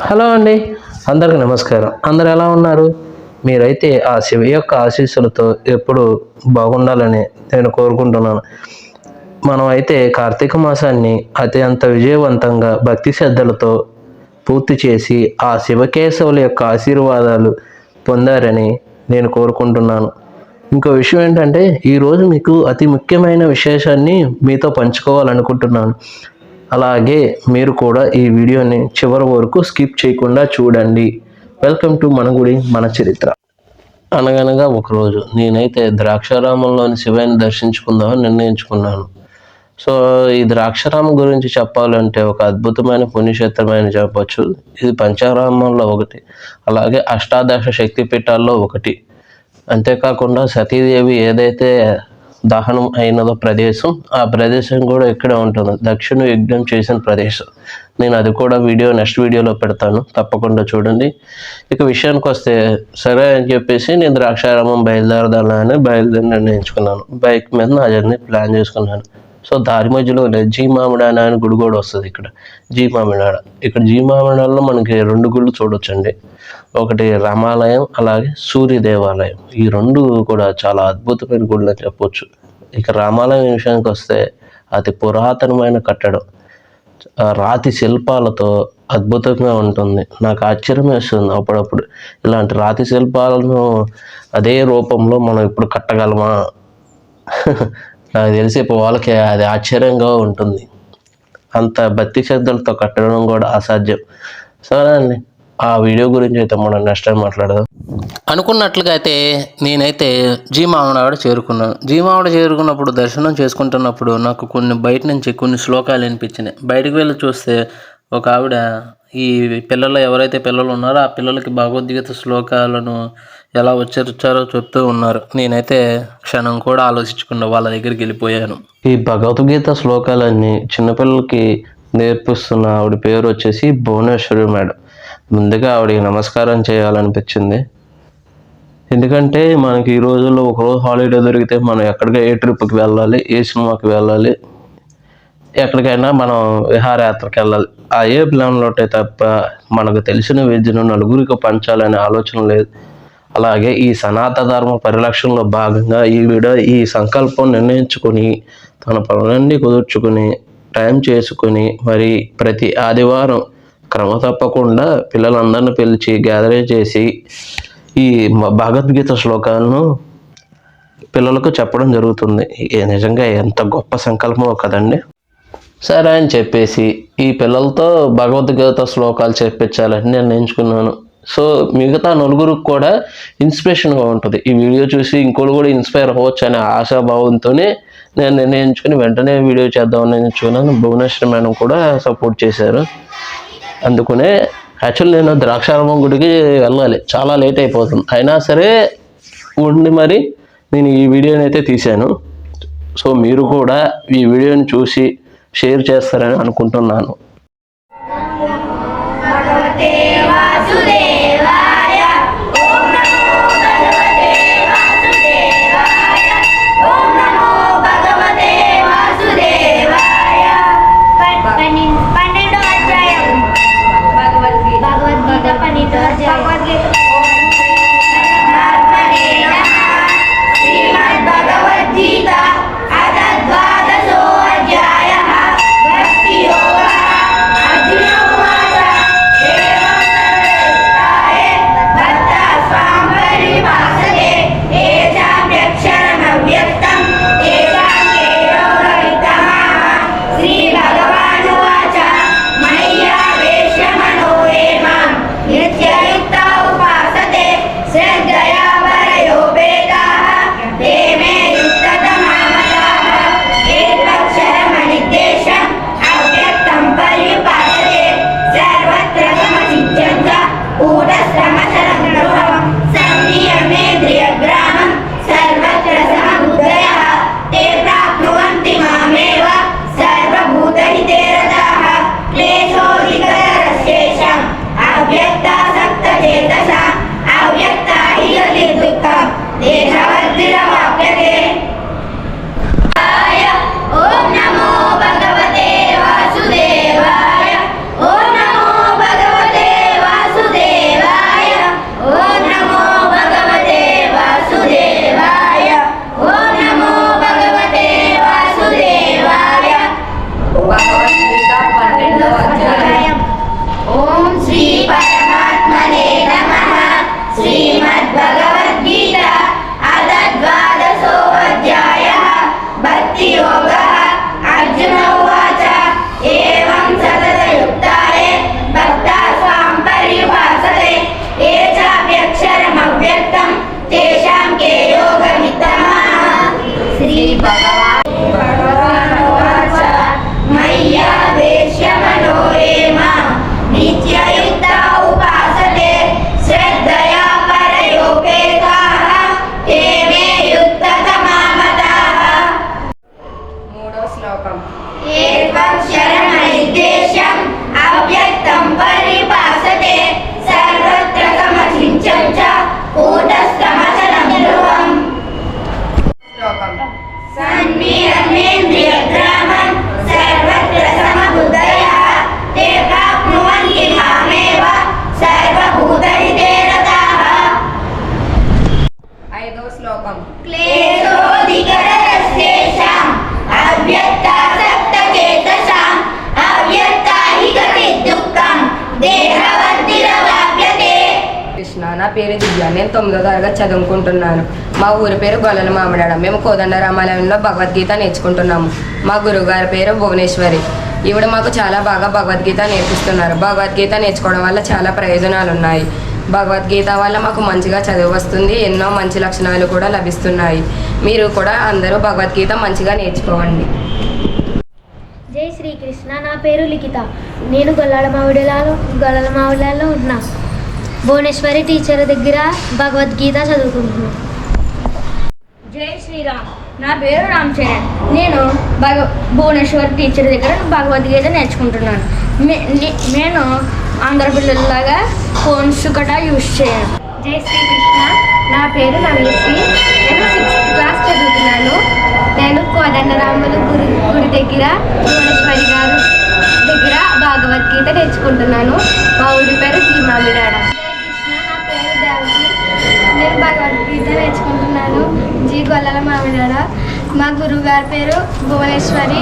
Hello అండి. అందరికి నమస్కారం. అందరు ఎలా ఉన్నారు? మీరైతే ఆ శివ యొక్క ఆశీస్సులతో ఎప్పుడు బాగుండాలని నేను కోరుకుంటున్నాను. మనం అయితే కార్తీక మాసాన్ని అత్యంత విజయవంతంగా భక్తి శ్రద్ధలతో పూర్తి చేసి ఆ శివకేశవుల యొక్క ఆశీర్వాదాలు పొందారని నేను కోరుకుంటున్నాను. ఇంకో విషయం ఏంటంటే ఈరోజు మీకు అతి ముఖ్యమైన విశేషాన్ని మీతో పంచుకోవాలనుకుంటున్నాను. అలాగే మీరు కూడా ఈ వీడియోని చివరి వరకు స్కిప్ చేయకుండా చూడండి. వెల్కమ్ టు మన గుడి మన చరిత్ర. అనగనగా ఒకరోజు నేనైతే ద్రాక్షారామంలోని శివాన్ని దర్శించుకుందామని నిర్ణయించుకున్నాను. సో ఈ ద్రాక్షారామం గురించి చెప్పాలంటే ఒక అద్భుతమైన పుణ్యక్షేత్రమైన చెప్పచ్చు. ఇది పంచారామంలో ఒకటి అలాగే అష్టాదశ శక్తి పీఠాల్లో ఒకటి. అంతేకాకుండా సతీదేవి ఏదైతే దహనం అయినదో ప్రదేశం. ఆ ప్రదేశం కూడా ఇక్కడే ఉంటుంది. దక్షిణ యజ్ఞం చేసిన ప్రదేశం. నేను అది కూడా వీడియో నెక్స్ట్ వీడియోలో పెడతాను. తప్పకుండా చూడండి. ఇక విషయానికి వస్తే సరే అని చెప్పేసి నేను ద్రాక్షారామం బయలుదేరదాలని బయలుదేరి నిర్ణయించుకున్నాను. బైక్ మీద నా జర్నీ ప్లాన్ చేసుకున్నాను. సో దారి మధ్యలోనే జీ అని గుడి కూడా వస్తుంది ఇక్కడ. జీ మామిడాడ ఇక్కడ జీ మామిడాడలో మనకి రెండు గుళ్ళు చూడొచ్చండి. ఒకటి రామాలయం అలాగే సూర్య దేవాలయం. ఈ రెండు కూడా చాలా అద్భుతమైన గుళ్ళు అని చెప్పొచ్చు. ఇక రామాలయం విషయానికి వస్తే అతి పురాతనమైన కట్టడం ఆ రాతి శిల్పాలతో అద్భుతంగా ఉంటుంది. నాకు ఆశ్చర్యం వేస్తుంది అప్పుడప్పుడు. ఇలాంటి రాతి శిల్పాలను అదే రూపంలో మనం ఇప్పుడు కట్టగలమా? నాకు తెలిసి ఇప్పుడు వాళ్ళకి అది ఆశ్చర్యంగా ఉంటుంది. అంత భక్తి శ్రద్ధలతో కట్టడం కూడా అసాధ్యం. సరే అండి ఆ వీడియో గురించి అయితే మనం నెక్స్ట్ టైం మాట్లాడదాం. అనుకున్నట్లుగా అయితే నేనైతే జీ మామిడాడ చేరుకున్నాను జీ మామిడ చేరుకున్నప్పుడు దర్శనం చేసుకుంటున్నప్పుడు నాకు కొన్ని బయట నుంచి కొన్ని శ్లోకాలు వినిపించినాయి. బయటకు వెళ్ళి చూస్తే ఒక ఆవిడ ఈ పిల్లలు ఎవరైతే పిల్లలు ఉన్నారో ఆ పిల్లలకి భగవద్గీత శ్లోకాలను ఎలా ఉచ్చరించారో చెప్తూ ఉన్నారు. నేనైతే క్షణం కూడా ఆలోచించకుండా వాళ్ళ దగ్గరికి వెళ్ళిపోయాను. ఈ భగవద్గీత శ్లోకాలన్నీ చిన్నపిల్లలకి నేర్పిస్తున్న ఆవిడ పేరు వచ్చేసి భువనేశ్వరి మేడం. ముందుగా ఆవిడకి నమస్కారం చేయాలనిపించింది. ఎందుకంటే మనకి ఈ రోజుల్లో ఒకరోజు హాలిడే దొరికితే మనం ఎక్కడికి ఏ ట్రిప్కి వెళ్ళాలి ఏ సినిమాకి వెళ్ళాలి ఎక్కడికైనా మనం విహారయాత్రకి వెళ్ళాలి. ఆ ఏ ప్లాన్లో ఉంటే తప్ప మనకు తెలిసిన విద్యను నలుగురికి పంచాలనే ఆలోచన లేదు. అలాగే ఈ సనాతన ధర్మ పరిరక్షణలో భాగంగా ఈవిడ ఈ సంకల్పం నిర్ణయించుకొని తన పనులన్నీ కుదుర్చుకుని టైం చేసుకుని మరి ప్రతి ఆదివారం క్రమ తప్పకుండా పిల్లలందరిని పిలిచి గ్యాదరింగ్ చేసి ఈ భగవద్గీత శ్లోకాలను పిల్లలకు చెప్పడం జరుగుతుంది. నిజంగా ఎంత గొప్ప సంకల్పమో కదండి. సరే అని చెప్పేసి ఈ పిల్లలతో భగవద్గీత శ్లోకాలు చెప్పించాలని నిర్ణయించుకున్నాను. సో మిగతా నలుగురికి కూడా ఇన్స్పిరేషన్గా ఉంటుంది. ఈ వీడియో చూసి ఇంకోటి కూడా ఇన్స్పైర్ అవ్వచ్చు అనే ఆశాభావంతోనే నేను నిర్ణయించుకుని వెంటనే వీడియో చేద్దామని నిర్ణయించుకున్నాను భువనేశ్వర మేడం కూడా సపోర్ట్ చేశారు. అందుకునే యాక్చువల్ నేను ద్రాక్షారామం గుడికి వెళ్ళాలి. చాలా లేట్ అయిపోతుంది. అయినా సరే ఉండి మరి నేను ఈ వీడియోని అయితే తీశాను. సో మీరు కూడా ఈ వీడియోని చూసి షేర్ చేస్తారని అనుకుంటున్నాను. నేను తొమ్మిదో తరగతి చదువుకుంటున్నాను. మా ఊరి పేరు గొల్లల మామిడాడ. మేము కోదండ రామాలయంలో భగవద్గీత నేర్చుకుంటున్నాము. మా గురువుగారి పేరు భువనేశ్వరి. ఈవిడ మాకు చాలా బాగా భగవద్గీత నేర్పిస్తున్నారు. భగవద్గీత నేర్చుకోవడం వల్ల చాలా ప్రయోజనాలు ఉన్నాయి భగవద్గీత వల్ల మాకు మంచిగా చదువు వస్తుంది. ఎన్నో మంచి లక్షణాలు కూడా లభిస్తున్నాయి. మీరు కూడా అందరూ భగవద్గీత మంచిగా నేర్చుకోవండి. జై శ్రీకృష్ణ. నా పేరు లిఖిత. నేను గొల్లాల మామిడిలాలో గొల్లల మామిడిలాలో ఉన్నా. భువనేశ్వరి టీచర్ దగ్గర భగవద్గీత చదువుకుంటున్నాను. జై శ్రీరామ్. నా పేరు రామ్ చరణ్ నేను భగ భువనేశ్వర్ టీచర్ దగ్గర భగవద్గీత నేర్చుకుంటున్నాను. నేను ఆంధ్ర పిల్లల్లాగా ఫోన్స్ కూడా యూజ్ చేయను. జై శ్రీకృష్ణ. నా పేరు నవీశ్రీ నేను సిక్స్త్ క్లాస్ చదువుతున్నాను. నేను కోదండరాములు గురి గుడి దగ్గర భువనేశ్వరి గారు దగ్గర భగవద్గీత నేర్చుకుంటున్నాను. మా ఊరి పేరు జీమామిడాడ నేను భగవద్గీత నేర్చుకుంటున్నాను. జీ గొల్లల మామిడాడ. మా గురువు గారి పేరు భువనేశ్వరి.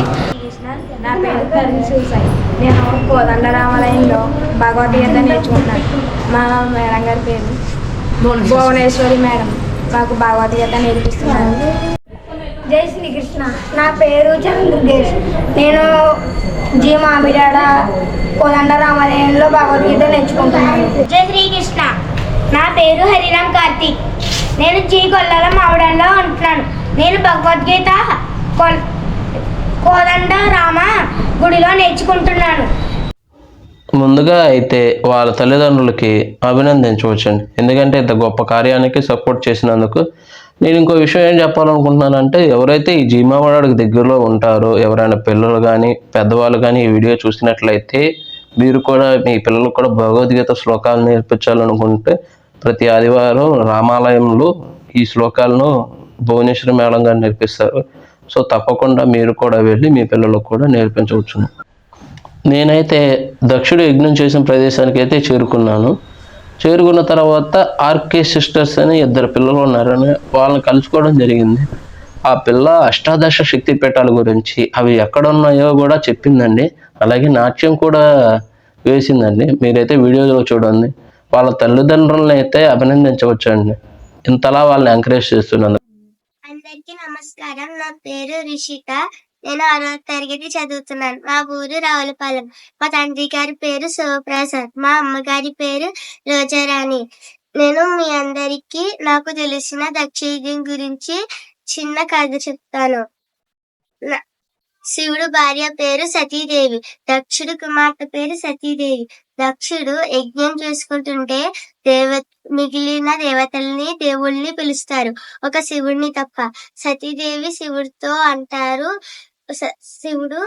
నా పేరు తరుణ్ సూసాయి నేను కోదండ రామాలయంలో భగవద్గీత నేర్చుకుంటున్నాను. మా మేడం గారి పేరు భువనేశ్వరి మేడం. మాకు భగవద్గీత నేర్పిస్తున్నారు. జై శ్రీకృష్ణ. నా పేరు చంద్రగేష్ నేను జీ మామిడాడ కోదండ రామాలయంలో భగవద్గీత నేర్చుకుంటున్నాను. జై శ్రీకృష్ణ. నా పేరు హరిరామ్ కార్తీక్. నేను జీ గొల్లల మామిడాడలో ఉంటున్నాను. నేను భగవద్గీత కోదండ రామ గుడిలో నేర్చుకుంటున్నాను. ముందుగా అయితే వాళ్ళ తల్లిదండ్రులకి అభినందించవచ్చండి. ఎందుకంటే ఇంత గొప్ప కార్యానికి సపోర్ట్ చేసినందుకు నేను ఇంకో విషయం ఏం చెప్పాలనుకుంటున్నానంటే ఎవరైతే ఈ జీమావాడకి దగ్గరలో ఉంటారో ఎవరైనా పిల్లలు కానీ పెద్దవాళ్ళు కానీ ఈ వీడియో చూసినట్లయితే మీరు కూడా మీ పిల్లలకు కూడా భగవద్గీత శ్లోకాలు నేర్పించాలనుకుంటే ప్రతి ఆదివారం రామాలయంలో ఈ శ్లోకాలను భువనేశ్వరి మేడం గారు నేర్పిస్తారు. సో తప్పకుండా మీరు కూడా వెళ్ళి మీ పిల్లలకు కూడా నేర్పించవచ్చును. నేనైతే దక్షుడు యజ్ఞం చేసిన ప్రదేశానికి అయితే చేరుకున్నాను. చేరుకున్న తర్వాత ఆర్కే సిస్టర్స్ అని ఇద్దరు పిల్లలు ఉన్నారని వాళ్ళని కలుసుకోవడం జరిగింది. ఆ పిల్ల అష్టాదశ శక్తి పీఠాల గురించి అవి ఎక్కడ ఉన్నాయో కూడా చెప్పిందండి. అలాగే నాట్యం కూడా వేసిందండి. మీరైతే వీడియోలో చూడండి. వాళ్ళ తల్లిదండ్రులను అయితే అభినందించవచ్చండి. ఇంతలా వాళ్ళని ఎంకరేజ్ చేస్తున్నందుకు. అందరికీ నమస్కారం. నా పేరు రిషిత నేను ఆరో తరగతి చదువుతున్నాను. మా ఊరు రావులపాలెం. మా తండ్రి గారి పేరు శివప్రసాద్. మా అమ్మగారి పేరు రోజారాణి. నేను మీ అందరికీ నాకు తెలిసిన దక్షిణ గురించి చిన్న కథ చెప్తాను. నా- శివుడు భార్య పేరు సతీదేవి. దక్షుడు కుమార్తె పేరు సతీదేవి. దక్షుడు యజ్ఞం చేసుకుంటుంటే దేవ మిగిలిన దేవతల్ని దేవుళ్ళని పిలుస్తారు. ఒక శివుడిని తప్ప. సతీదేవి శివుడితో అంటారు శివుడు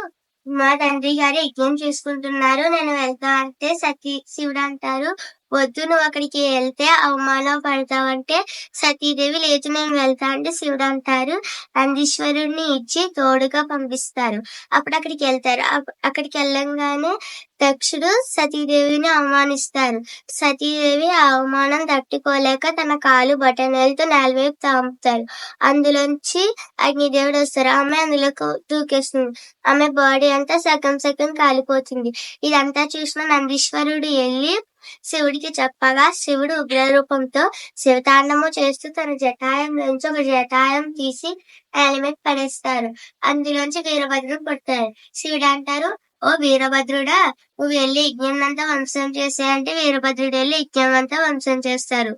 మా తండ్రి గారు యజ్ఞం చేసుకుంటున్నారు నేను వెళ్తా అంటే సతీ శివుడు అంటారు వద్దు నువ్వు అక్కడికి వెళ్తే అవమానం పడతావంటే సతీదేవి లేదు నేను వెళ్తా అంటే శివుడు అంటారు. నందీశ్వరుడిని ఇచ్చి తోడుగా పంపిస్తారు. అప్పుడు అక్కడికి వెళ్తారు. అప్- అక్కడికి వెళ్ళంగానే దక్షుడు సతీదేవిని అవమానిస్తారు. సతీదేవి ఆ అవమానం తట్టుకోలేక తన కాలు బటనలతో నేలవైపు తాముతారు. అందులోంచి అగ్నిదేవుడు వస్తారు. ఆమె అందులోకి దూకేస్తుంది ఆమె బాడీ అంతా సగం సగం కాలిపోతుంది. ఇదంతా చూసిన నందీశ్వరుడు వెళ్ళి శివుడికి చెప్పగా శివుడు ఉగ్ర రూపంతో శివతాండము చేస్తూ తన జటాయం నుంచి ఒక జటాయం తీసి హెల్మెట్ పడేస్తారు. అందులోంచి వీరభద్రుడు పుడతారు శివుడు అంటారు ఓ వీరభద్రుడా నువ్వు వెళ్ళి యజ్ఞం అంతా వంశం చేసే అంటే వీరభద్రుడు వెళ్ళి యజ్ఞం అంతా వంశం చేస్తారు.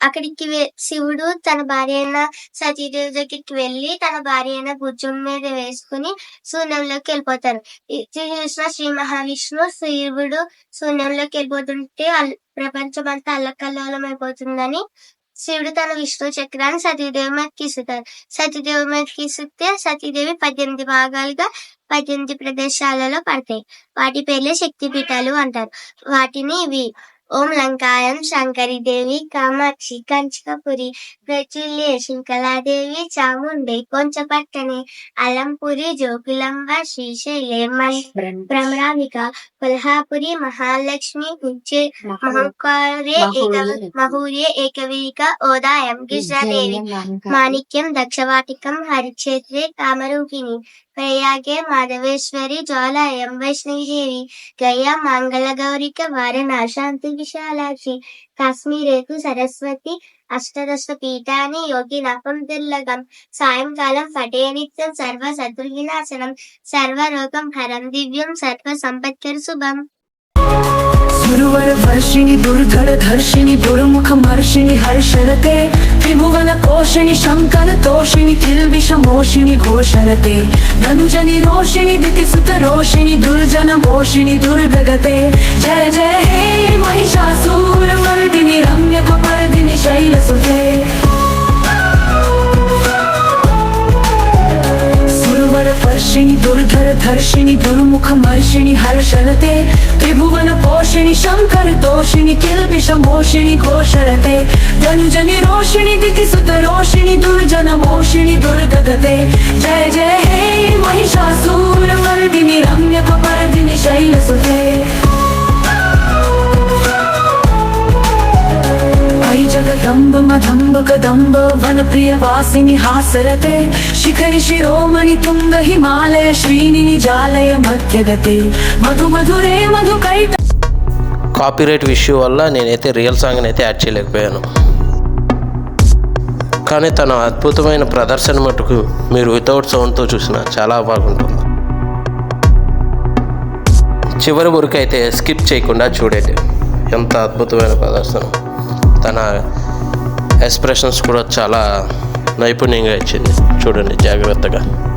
అక్కడికి శివుడు తన భార్య అయిన సతీదేవి దగ్గరికి వెళ్ళి తన భార్య అయిన భుజం మీద వేసుకుని శూన్యంలోకి వెళ్ళిపోతారు. ఇది చూసిన శ్రీ మహావిష్ణు శివుడు శూన్యంలోకి వెళ్ళిపోతుంటే ప్రపంచం అంతా అల్లకల్లోలం అయిపోతుందని శివుడు తన విష్ణు చక్రాన్ని సతీదేవి మీద తీసుతారు సతీదేవి మీద తీసుకుంటే సతీదేవి పద్దెనిమిది భాగాలుగా పద్దెనిమిది ప్రదేశాలలో పడతాయి. వాటి పేర్లే శక్తిపీఠాలు అంటారు. వాటిని ఇవి ఓం లంకాయం శంకరి దేవి కామాక్షి కంచకపురి ప్రచుల్య శంకలాదేవి చాముండే కొంచపట్టణి అలంపురి జోగులంబ శ్రీశైలం భ్రమరాంబిక కొల్హాపురి మహాలక్ష్మి ఉజ్జే మహంకారే ఏక మహూర్య ఏకవీక ఓదాయం గిరిజాదేవి మాణిక్యం దక్షవాటికం హరిక్షేత్రే కామరూపిణి ప్రయాగే మాధవేశ్వరి జ్వాలాయం వైష్ణవిదేవి గయా మంగళగౌరిక వారణాశాంతి విశాలాక్షి కాశ్మీరేకు సరస్వతి అష్టదశ పీఠాని యోగి నపం దుర్లగం సాయంకాలం పటేనిత్యం సర్వ సద్రువినాశనం సర్వరోగం హరం దివ్యం సర్వ సంపత్కరు శుభం సురువర వర్షిణి దుర్గర ధర్షిణి దుర్ముఖ మర్షిణి హర్షరతే ತ್ರಿಭುವನ ಕೋಶಿಣಿ ಶಂಕರ ತೋಷಿಣಿ ಕಿಲ್ಬಿಷ ಮೋಷಿಣಿ ಘೋಷಣತೆ ಧನುಜನಿ ರೋಷಿಣಿ ದಿತಿಸುತ ರೋಷಿಣಿ ದುರ್ಜನ ಮೋಷಿಣಿ ದುರ್ಗಗತೆ ಜಯ ಜಯ ಹೇ ಮಹಿಷಾಸೂರ ಮರ್ದಿನಿ ರಮ್ಯ ಪರ್ದಿನಿ ಶೈಲಸುತೆ ಧರ್ಷಿಣಿ ದುರ್ಧರ ಧರ್ಷಿಣಿ ದುರ್ಮುಖ ಮರ್ಷಿಣಿ ಹರ್ಷಣತೆ ತ್ರಿಭುವನ ಪೋಷಿಣಿ ಶಂಕರ ದೋಷಿಣಿ ಕಿಲ್ಬಿಷ ಮೋಷಿಣಿ ಘೋಷಣತೆ ಧನುಜನಿ ರೋಷಿಣಿ ದಿತಿಸುತ ರೋಷಿಣಿ ದುರ್ಜನ ಮೋಷಿಣಿ ದುರ್ಗದತೆ ಜಯ ಜಯ ಹೇ ಮಹಿಷಾಸುರ ಮರ್ದಿನಿ ರಮ್ಯಕ ಪರದಿನಿ ಶೈಲಸುತೆ వై జగదంబ మదంబ కదంబ వన ప్రియ వాసిని హాసరతే శిఖరి శిరోమణి తుంగ హిమాలయ శ్రీని జాలయ మధ్యగతే. మధు మధురే మధు కైట కాపీరైట్ ఇష్యూ వల్ల నేనైతే రియల్ సాంగ్ని అయితే యాడ్ చేయలేకపోయాను. కానీ తన అద్భుతమైన ప్రదర్శన మటుకు మీరు వితౌట్ సౌండ్తో చూసిన చాలా బాగుంటుంది. చివరి వరకు అయితే స్కిప్ చేయకుండా చూడండి ఎంత అద్భుతమైన ప్రదర్శన. తన ఎక్స్ప్రెషన్స్ కూడా చాలా నైపుణ్యంగా ఇచ్చింది. చూడండి జాగ్రత్తగా.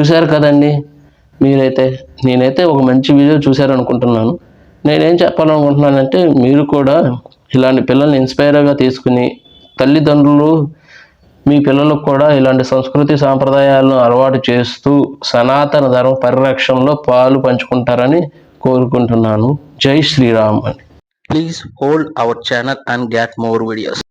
చూశారు కదండి మీరైతే. నేనైతే ఒక మంచి వీడియో చూశారనుకుంటున్నాను. నేనేం చెప్పాలనుకుంటున్నానంటే మీరు కూడా ఇలాంటి పిల్లల్ని ఇన్స్పైర్గా తీసుకుని తల్లిదండ్రులు మీ పిల్లలకు కూడా ఇలాంటి సంస్కృతి సాంప్రదాయాలను అలవాటు చేస్తూ సనాతన ధర్మ పరిరక్షణలో పాలు పంచుకుంటారని కోరుకుంటున్నాను. జై శ్రీరామ్ అని. Please hold our channel and get more videos